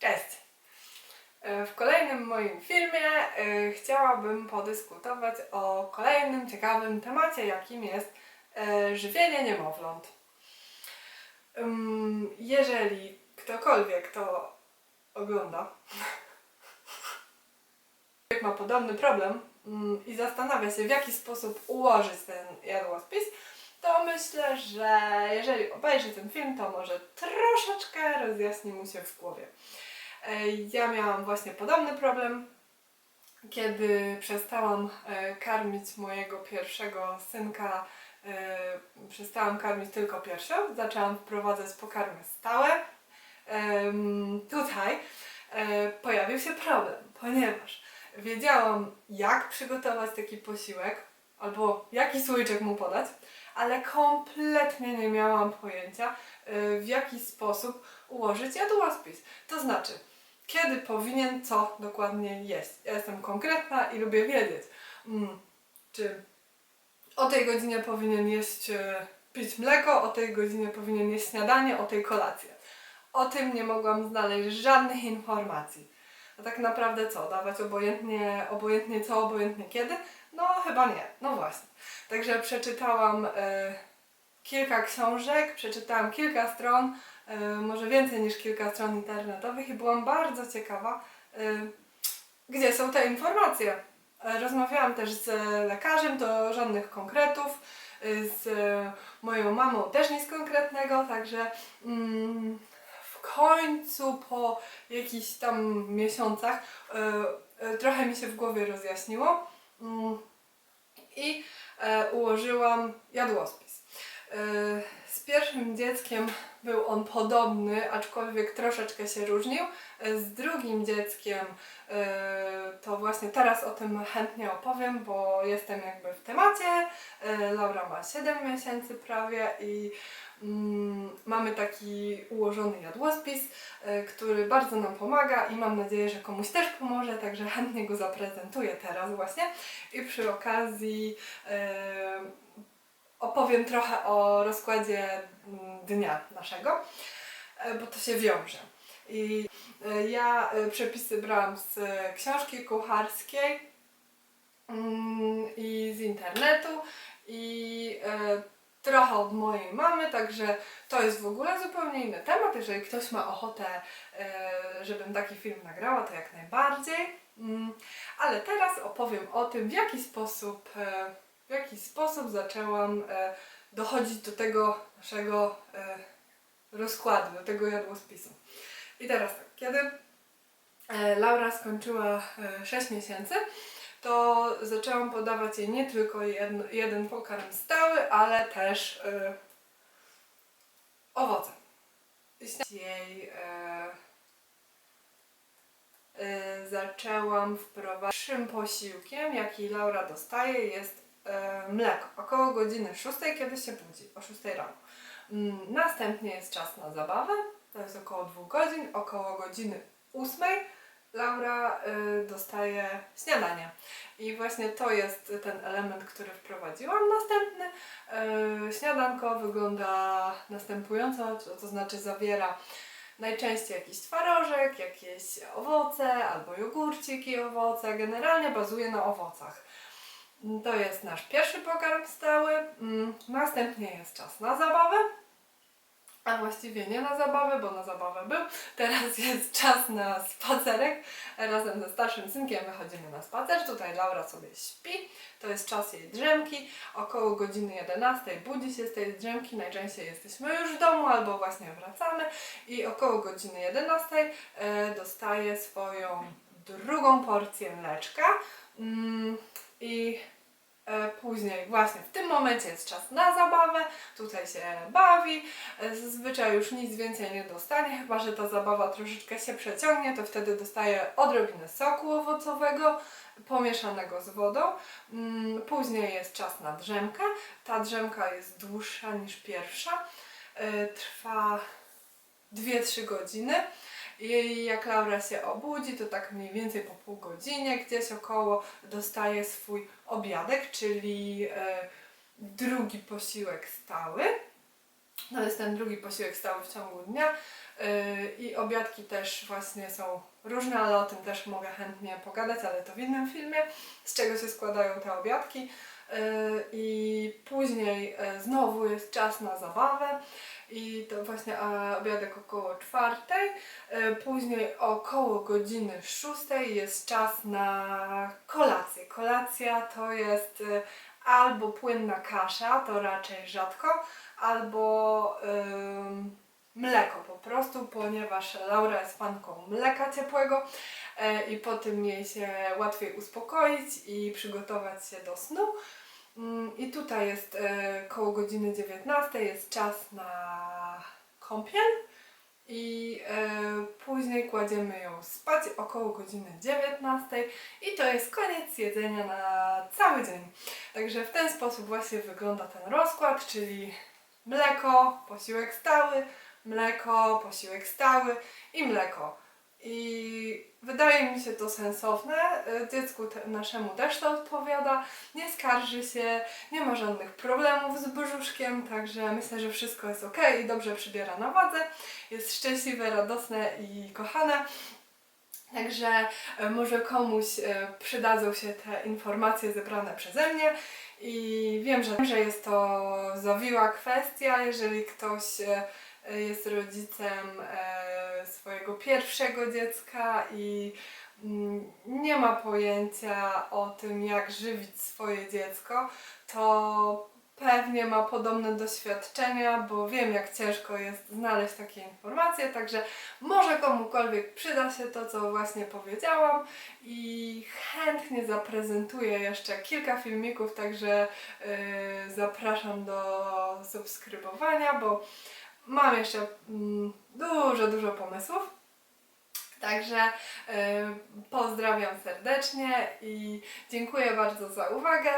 Cześć! E, W kolejnym moim filmie e, chciałabym podyskutować o kolejnym ciekawym temacie, jakim jest e, żywienie niemowląt. Jeżeli ktokolwiek to ogląda, ma podobny problem mm, i zastanawia się, w jaki sposób ułożyć ten jadłospis, to myślę, że jeżeli obejrzy ten film, to może troszeczkę rozjaśni mu się w głowie. E, Ja miałam właśnie podobny problem, kiedy przestałam e, karmić mojego pierwszego synka. e, Przestałam karmić tylko piersią, zaczęłam wprowadzać pokarmy stałe. Tutaj pojawił się problem, ponieważ wiedziałam, jak przygotować taki posiłek, albo jaki słoiczek mu podać, ale kompletnie nie miałam pojęcia, y, w jaki sposób ułożyć jadłospis. To znaczy, kiedy powinien co dokładnie jeść. Ja jestem konkretna i lubię wiedzieć, mm, czy o tej godzinie powinien jeść, e, pić mleko, o tej godzinie powinien jeść śniadanie, o tej kolację. O tym nie mogłam znaleźć żadnych informacji. A tak naprawdę co? Dawać obojętnie, obojętnie co, obojętnie kiedy? No chyba nie, no właśnie. Także przeczytałam e, kilka książek, przeczytałam kilka stron, e, może więcej niż kilka stron internetowych i byłam bardzo ciekawa, e, gdzie są te informacje. Rozmawiałam też z lekarzem, to żadnych konkretów, z moją mamą też nic konkretnego, także mm, w końcu po jakichś tam miesiącach e, e, trochę mi się w głowie rozjaśniło mm, i e, ułożyłam jadłospis. Z pierwszym dzieckiem był on podobny, aczkolwiek troszeczkę się różnił. Z drugim dzieckiem to właśnie teraz o tym chętnie opowiem, bo jestem jakby w temacie. Laura ma 7 miesięcy prawie i mamy taki ułożony jadłospis, e, który bardzo nam pomaga i mam nadzieję, że komuś też pomoże, także chętnie go zaprezentuję teraz właśnie. I przy okazji e, opowiem trochę o rozkładzie mm, dnia naszego, e, bo to się wiąże. I ja przepisy brałam z książki kucharskiej mm, i z internetu i trochę od mojej mamy, także to jest w ogóle zupełnie inny temat. Jeżeli ktoś ma ochotę, e, żebym taki film nagrała, to jak najbardziej. Mm, Ale teraz opowiem o tym, w jaki sposób, e, w jaki sposób zaczęłam e, dochodzić do tego naszego rozkładu, do tego jadłospisu. I teraz tak, kiedy Laura skończyła e, 6 miesięcy, to zaczęłam podawać jej nie tylko jedno, jeden pokarm stały, ale też e, owoce. Jej e, e, zaczęłam wprowadzać pierwszym posiłkiem, jaki Laura dostaje, jest e, mleko. Około godziny 6, kiedy się budzi, o 6 rano. Mm, Następnie jest czas na zabawę, to jest około 2 godzin, około godziny 8 Laura y, dostaje śniadanie. I właśnie to jest ten element, który wprowadziłam. Następny y, śniadanko wygląda następująco, to, znaczy zawiera najczęściej jakiś twarożek, jakieś owoce albo jogurcik i owoce. Generalnie bazuje na owocach. To jest nasz pierwszy pokarm stały. Mm, Następnie jest czas na zabawę. A właściwie nie na zabawę, bo na zabawę był. Teraz jest czas na spacerek. Razem ze starszym synkiem wychodzimy na spacer. Tutaj Laura sobie śpi. To jest czas jej drzemki. Około godziny 11 budzi się z tej drzemki. Najczęściej jesteśmy już w domu albo właśnie wracamy. I około godziny 11 e, dostaje swoją drugą porcję mleczka. Mm, I później właśnie w tym momencie jest czas na zabawę, tutaj się bawi, e, zazwyczaj już nic więcej nie dostanie, chyba że ta zabawa troszeczkę się przeciągnie, to wtedy dostaje odrobinę soku owocowego pomieszanego z wodą. Mm, Później jest czas na drzemkę, ta drzemka jest dłuższa niż pierwsza, e, trwa 2-3 godziny. I jak Laura się obudzi, to tak mniej więcej po pół godzinie gdzieś około dostaje swój obiadek, czyli e, drugi posiłek stały. To jest ten drugi posiłek stały w ciągu dnia. Yy, I obiadki też właśnie są różne, ale o tym też mogę chętnie pogadać, ale to w innym filmie, z czego się składają te obiadki. Yy, I później znowu jest czas na zabawę i to właśnie e, obiadek około czwartej. Yy, Później około godziny szóstej jest czas na kolację. Kolacja to jest yy, albo płynna kasza, to raczej rzadko, albo mleko po prostu, ponieważ Laura jest fanką mleka ciepłego e, i po tym jej się łatwiej uspokoić i przygotować się do snu. Mm, I tutaj jest e, koło godziny 19 jest czas na kąpiel i e, później kładziemy ją spać około godziny 19 i to jest koniec jedzenia na cały dzień. Także w ten sposób właśnie wygląda ten rozkład, czyli mleko, posiłek stały, mleko, posiłek stały i mleko. I wydaje mi się to sensowne. Y, Dziecku naszemu też to odpowiada. Nie skarży się, nie ma żadnych problemów z brzuszkiem, także myślę, że wszystko jest ok i dobrze przybiera na wadze. Jest szczęśliwe, radosne i kochane. Także e, może komuś e, przydadzą się te informacje zebrane przeze mnie i wiem, że, że jest to zawiła kwestia, jeżeli ktoś jest rodzicem pierwszego dziecka i mm, nie ma pojęcia o tym, jak żywić swoje dziecko, to pewnie ma podobne doświadczenia, bo wiem, jak ciężko jest znaleźć takie informacje, także może komukolwiek przyda się to, co właśnie powiedziałam i chętnie zaprezentuję jeszcze kilka filmików, także yy, zapraszam do subskrybowania, bo mam jeszcze mm, dużo, dużo pomysłów. Także yy, pozdrawiam serdecznie i dziękuję bardzo za uwagę.